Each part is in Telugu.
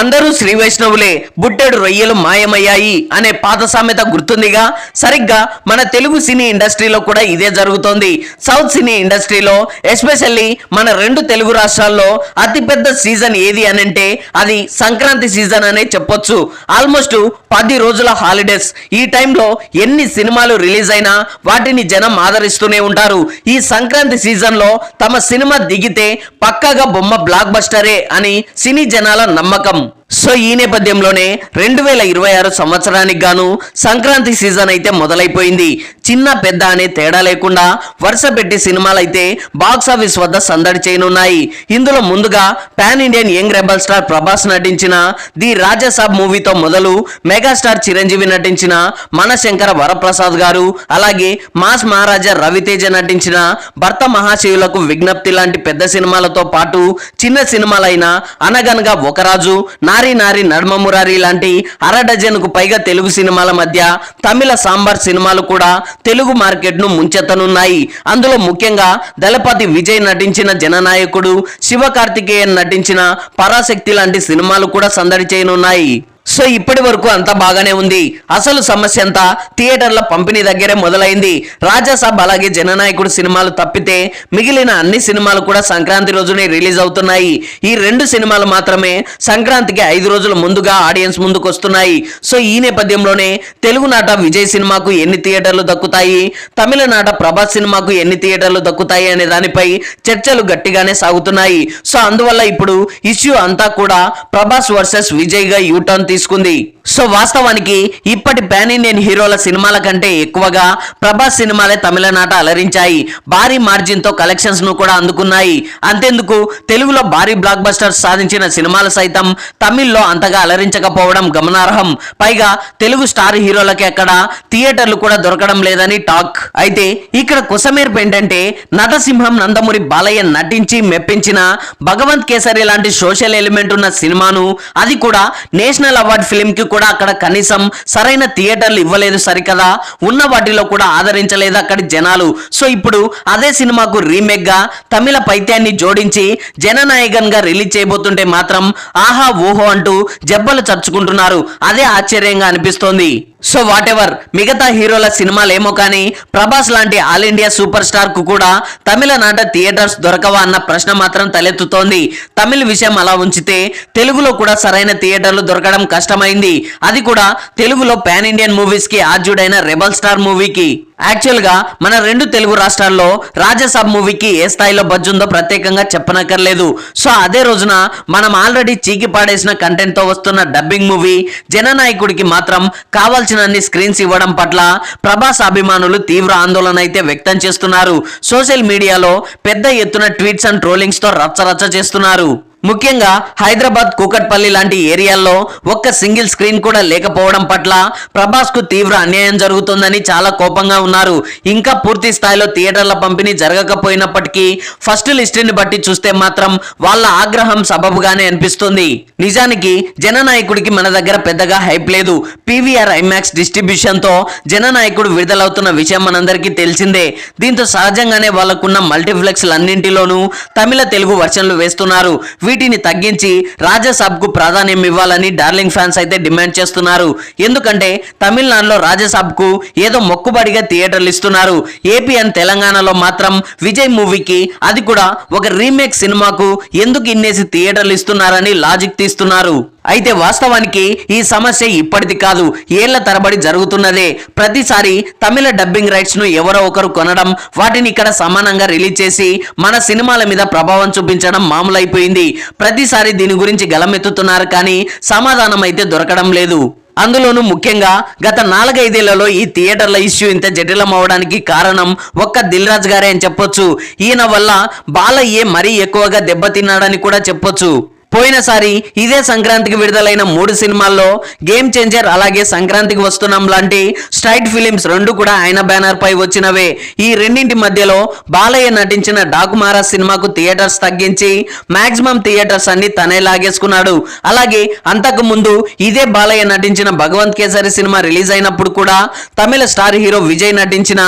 అందరూ శ్రీ వైష్ణవులే బుట్టెడు రొయ్యలు మాయమయ్యాయి అనే పాత సామెత గుర్తుందిగా సరిగ్గా మన తెలుగు సినీ ఇండస్ట్రీలో కూడా ఇదే జరుగుతోంది సౌత్ సినీ ఇండస్ట్రీలో ఎస్పెషల్లీ మన రెండు తెలుగు రాష్ట్రాల్లో అతిపెద్ద సీజన్ ఏది అనంటే అది సంక్రాంతి సీజన్ అనే చెప్పొచ్చు ఆల్మోస్ట్ పది రోజుల హాలిడేస్ ఈ టైంలో ఎన్ని సినిమాలు రిలీజ్ అయినా వాటిని జనం ఆదరిస్తూనే ఉంటారు ఈ సంక్రాంతి సీజన్లో తమ సినిమా దిగితే పక్కాగా బొమ్మ బ్లాక్ బస్టరే అని సినీ జనాల నమ్మకం one. సో ఈ నేపథ్యంలోనే రెండు వేల ఇరవై ఆరు సంవత్సరానికి గాను సంక్రాంతి సీజన్ అయితే మొదలైపోయింది చిన్న పెద్ద అనే తేడా లేకుండా వరుస పెట్టి సినిమాలు అయితే బాక్సాఫీస్ వద్ద సందడి చేయనున్నాయి ఇందులో ముందుగా pan Indian young rebel star Prabhas నటించిన ది రాజసాబ్ మూవీతో మొదలు మెగాస్టార్ చిరంజీవి నటించిన మనశంకర వరప్రసాద్ గారు అలాగే మాస్ మహారాజా రవితేజ నటించిన భర్త మహాశివులకు విజ్ఞప్తి లాంటి పెద్ద సినిమాలతో పాటు చిన్న సినిమాలైన అనగనగా ఒకరాజు నా నారి నారి నడుమ మురారి లాంటి అర డజన్కు పైగా తెలుగు సినిమాల మధ్య తమిళ సాంబార్ సినిమాలు కూడా తెలుగు మార్కెట్ను ముంచెత్తనున్నాయి అందులో ముఖ్యంగా దళపతి విజయ్ నటించిన జననాయకుడు శివ నటించిన పరాశక్తి లాంటి సినిమాలు కూడా సందడి చేయనున్నాయి సో ఇప్పటి వరకు అంతా బాగానే ఉంది అసలు సమస్య అంతా థియేటర్ల పంపిణీ దగ్గరే మొదలైంది రాజాసాబ్ అలాగే జననాయకుడు సినిమాలు తప్పితే మిగిలిన అన్ని సినిమాలు కూడా సంక్రాంతి రోజునే రిలీజ్ అవుతున్నాయి ఈ రెండు సినిమాలు మాత్రమే సంక్రాంతికి ఐదు రోజుల ముందుగా ఆడియన్స్ ముందుకు వస్తున్నాయి సో ఈ నేపథ్యంలోనే తెలుగు నాట విజయ్ సినిమాకు ఎన్ని థియేటర్లు దక్కుతాయి తమిళనాట ప్రభాస్ సినిమాకు ఎన్ని థియేటర్లు దక్కుతాయి అనే దానిపై చర్చలు గట్టిగానే సాగుతున్నాయి సో అందువల్ల ఇప్పుడు ఇష్యూ అంతా కూడా ప్రభాస్ వర్సెస్ విజయ్ గా యూటర్న్ తీసుకు తీసుకుంది సో వాస్తవానికి ఇప్పటి పాన్ ఇండియన్ హీరోల సినిమాల కంటే ఎక్కువగా ప్రభాస్ సినిమాలే తమిళనాట అలరించాయి భారీ మార్జిన్ తో కలెక్షన్స్ ను కూడా అందుకున్నాయి అంతేందుకు తెలుగులో భారీ బ్లాక్ బస్టర్స్ సాధించిన సినిమాలు సైతం తమిళ్లో అంతగా అలరించకపోవడం గమనార్హం పైగా తెలుగు స్టార్ హీరోలకి అక్కడ థియేటర్లు కూడా దొరకడం లేదని టాక్ అయితే ఇక్కడ కుసమేర్పు ఏంటంటే నటసింహం నందమూరి బాలయ్య నటించి మెప్పించిన భగవంత్ కేసరి లాంటి సోషల్ ఎలిమెంట్ ఉన్న సినిమాను అది కూడా నేషనల్ అవార్డ్ ఫిల్మ్ కి కూడా అక్కడ కనీసం సరైన థియేటర్లు ఇవ్వలేదు సరికదా ఉన్న వాటిలో కూడా ఆదరించలేదు అక్కడి జనాలు సో ఇప్పుడు అదే సినిమాకు రీమేక్ గా తమిళ పైత్యాన్ని జోడించి జననాయకన్ గా రిలీజ్ చేయబోతుంటే మాత్రం ఆహా ఊహో అంటూ జబ్బలు చర్చుకుంటున్నారు అదే ఆశ్చర్యంగా అనిపిస్తోంది సో వాట్ ఎవర్ మిగతా హీరోల సినిమాలు ఏమో కానీ ప్రభాస్ లాంటి ఆల్ ఇండియా సూపర్ స్టార్ కు కూడా తమిళనాట థియేటర్స్ దొరకవా అన్న ప్రశ్న మాత్రం తలెత్తుతోంది తమిళ విషయం అలా ఉంచితే తెలుగులో కూడా సరైన థియేటర్లు దొరకడం కష్టమైంది అది కూడా తెలుగులో పాన్ ఇండియన్ మూవీస్ కి ఆర్జుడైన రెబల్ స్టార్ మూవీకి యాక్చువల్గా మన రెండు తెలుగు రాష్ట్రాల్లో రాజ్యసభ మూవీకి ఏ స్థాయిలో ఉందో ప్రత్యేకంగా చెప్పనక్కర్లేదు సో అదే రోజున మనం ఆల్రెడీ చీకి పాడేసిన కంటెంట్తో వస్తున్న డబ్బింగ్ మూవీ జననాయకుడికి మాత్రం అన్ని స్క్రీన్స్ ఇవ్వడం పట్ల ప్రభాస్ అభిమానులు తీవ్ర ఆందోళన అయితే వ్యక్తం చేస్తున్నారు సోషల్ మీడియాలో పెద్ద ఎత్తున ట్వీట్స్ అండ్ ట్రోలింగ్స్తో రచ్చరచ్చ చేస్తున్నారు ముఖ్యంగా హైదరాబాద్ కూకట్పల్లి లాంటి ఏరియాల్లో ఒక్క సింగిల్ స్క్రీన్ కూడా లేకపోవడం పట్ల ప్రభాస్ కు తీవ్ర అన్యాయం జరుగుతుందని చాలా కోపంగా ఉన్నారు ఇంకా పూర్తి స్థాయిలో థియేటర్ల పంపిణీ జరగకపోయినప్పటికీ ఫస్ట్ లిస్టుని బట్టి చూస్తే మాత్రం వాళ్ళ ఆగ్రహం సబబుగానే అనిపిస్తుంది నిజానికి జననాయకుడికి మన దగ్గర పెద్దగా హైప్ లేదు పీవీఆర్ ఐమాక్స్ డిస్ట్రిబ్యూషన్ తో జననాయకుడు విడుదలవుతున్న విషయం మనందరికీ తెలిసిందే దీంతో సహజంగానే వాళ్ళకున్న అన్నింటిలోనూ తమిళ తెలుగు వర్షన్లు వేస్తున్నారు వీటిని తగ్గించి రాజ్యసభకు ప్రాధాన్యం ఇవ్వాలని డార్లింగ్ ఫ్యాన్స్ అయితే డిమాండ్ చేస్తున్నారు ఎందుకంటే తమిళనాడులో రాజ్యసభకు ఏదో మొక్కుబడిగా థియేటర్లు ఇస్తున్నారు ఏపీ అండ్ తెలంగాణలో మాత్రం విజయ్ మూవీకి అది కూడా ఒక రీమేక్ సినిమాకు ఎందుకు ఇన్నేసి థియేటర్లు ఇస్తున్నారని లాజిక్ తీస్తున్నారు అయితే వాస్తవానికి ఈ సమస్య ఇప్పటిది కాదు ఏళ్ల తరబడి జరుగుతున్నదే ప్రతిసారి తమిళ డబ్బింగ్ రైట్స్ ను ఎవరో ఒకరు కొనడం వాటిని ఇక్కడ సమానంగా రిలీజ్ చేసి మన సినిమాల మీద ప్రభావం చూపించడం మామూలైపోయింది ప్రతిసారి దీని గురించి గలమెత్తుతున్నారు కానీ సమాధానం అయితే దొరకడం లేదు అందులోనూ ముఖ్యంగా గత నాలుగైదేళ్లలో ఈ థియేటర్ల ఇష్యూ ఇంత జటిలం అవడానికి కారణం ఒక్క దిల్రాజ్ గారే అని చెప్పొచ్చు ఈయన వల్ల బాలయ్యే మరీ ఎక్కువగా దెబ్బతిన్నాడని కూడా చెప్పొచ్చు పోయినసారి ఇదే సంక్రాంతికి విడుదలైన మూడు సినిమాల్లో గేమ్ చేంజర్ అలాగే సంక్రాంతికి వస్తున్నాం లాంటి స్ట్రైట్ ఫిలిమ్స్ రెండు కూడా ఆయన బ్యానర్ పై వచ్చినవే ఈ రెండింటి మధ్యలో బాలయ్య నటించిన డాకు సినిమాకు థియేటర్స్ తగ్గించి మాక్సిమం థియేటర్స్ అన్ని తనే లాగేసుకున్నాడు అలాగే అంతకు ముందు ఇదే బాలయ్య నటించిన భగవంత్ కేసరి సినిమా రిలీజ్ అయినప్పుడు కూడా తమిళ స్టార్ హీరో విజయ్ నటించిన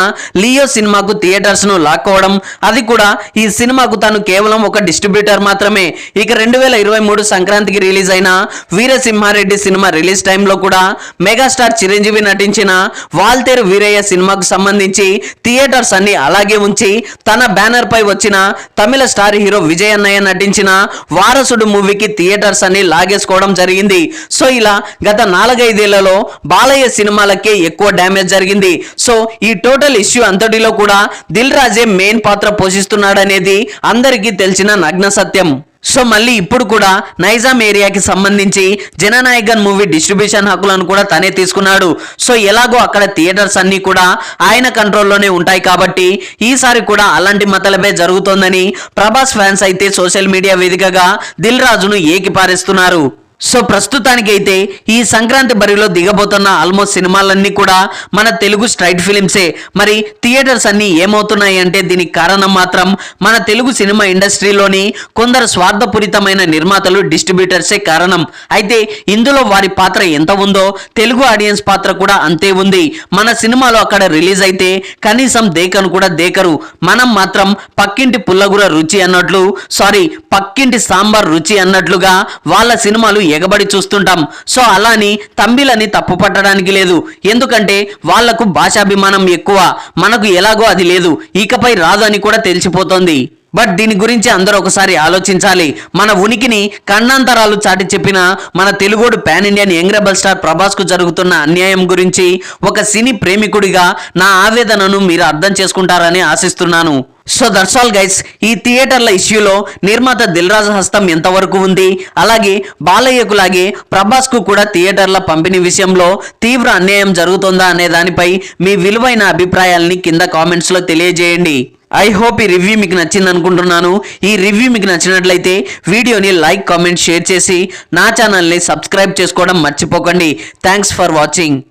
లియో సినిమాకు థియేటర్స్ ను లాక్కోవడం అది కూడా ఈ సినిమాకు తను కేవలం ఒక డిస్ట్రిబ్యూటర్ మాత్రమే ఇక రెండు వేల ఇరవై ఇరవై మూడు సంక్రాంతికి రిలీజ్ అయిన వీరసింహారెడ్డి సినిమా రిలీజ్ టైంలో కూడా మెగాస్టార్ చిరంజీవి నటించిన వాల్తేరు వీరయ్య సినిమాకు సంబంధించి థియేటర్స్ అన్ని అలాగే ఉంచి తన బ్యానర్ పై వచ్చిన తమిళ స్టార్ హీరో విజయ్ అన్నయ్య నటించిన వారసుడు మూవీకి థియేటర్స్ అన్ని లాగేసుకోవడం జరిగింది సో ఇలా గత నాలుగైదేళ్లలో బాలయ్య సినిమాలకే ఎక్కువ డ్యామేజ్ జరిగింది సో ఈ టోటల్ ఇష్యూ అంతటిలో కూడా దిల్ రాజే మెయిన్ పాత్ర పోషిస్తున్నాడనేది అందరికీ తెలిసిన నగ్న సత్యం సో మళ్ళీ ఇప్పుడు కూడా నైజాం ఏరియాకి సంబంధించి జననాయకన్ మూవీ డిస్ట్రిబ్యూషన్ హక్కులను కూడా తనే తీసుకున్నాడు సో ఎలాగో అక్కడ థియేటర్స్ అన్నీ కూడా ఆయన కంట్రోల్లోనే ఉంటాయి కాబట్టి ఈసారి కూడా అలాంటి మతలపై జరుగుతోందని ప్రభాస్ ఫ్యాన్స్ అయితే సోషల్ మీడియా వేదికగా దిల్ రాజును ఏకిపారేస్తున్నారు సో ప్రస్తుతానికి అయితే ఈ సంక్రాంతి బరిలో దిగబోతున్న ఆల్మోస్ట్ సినిమాలన్నీ కూడా మన తెలుగు స్ట్రైట్ ఫిలిమ్సే మరి థియేటర్స్ అన్నీ ఏమవుతున్నాయి అంటే దీనికి కారణం మాత్రం మన తెలుగు సినిమా ఇండస్ట్రీలోని కొందరు స్వార్థపూరితమైన నిర్మాతలు డిస్ట్రిబ్యూటర్సే కారణం అయితే ఇందులో వారి పాత్ర ఎంత ఉందో తెలుగు ఆడియన్స్ పాత్ర కూడా అంతే ఉంది మన సినిమాలు అక్కడ రిలీజ్ అయితే కనీసం దేకను కూడా దేకరు మనం మాత్రం పక్కింటి పుల్లగుర రుచి అన్నట్లు సారీ పక్కింటి సాంబార్ రుచి అన్నట్లుగా వాళ్ళ సినిమాలు ఎగబడి చూస్తుంటాం సో అలాని తంబిలని తప్పు పట్టడానికి లేదు ఎందుకంటే వాళ్లకు భాషాభిమానం ఎక్కువ మనకు ఎలాగో అది లేదు ఇకపై రాదు అని కూడా తెలిసిపోతోంది బట్ దీని గురించి అందరూ ఒకసారి ఆలోచించాలి మన ఉనికిని కన్నాంతరాలు చాటి చెప్పిన మన తెలుగోడు pan Indian young rebel star ప్రభాస్కు జరుగుతున్న అన్యాయం గురించి ఒక సినీ ప్రేమికుడిగా నా ఆవేదనను మీరు అర్థం చేసుకుంటారని ఆశిస్తున్నాను సో దట్స్ ఆల్ గైస్ ఈ థియేటర్ల ఇష్యూలో నిర్మాత దిల్రాజు హస్తం ఎంతవరకు ఉంది అలాగే బాలయ్యకు లాగే ప్రభాస్కు కూడా థియేటర్ల పంపిణీ విషయంలో తీవ్ర అన్యాయం జరుగుతుందా అనే దానిపై మీ విలువైన అభిప్రాయాల్ని కింద కామెంట్స్లో తెలియజేయండి ఐ హోప్ ఈ రివ్యూ మీకు నచ్చింది అనుకుంటున్నాను ఈ రివ్యూ మీకు నచ్చినట్లయితే వీడియోని లైక్ కామెంట్ షేర్ చేసి నా ఛానల్ని సబ్స్క్రైబ్ చేసుకోవడం మర్చిపోకండి థ్యాంక్స్ ఫర్ వాచింగ్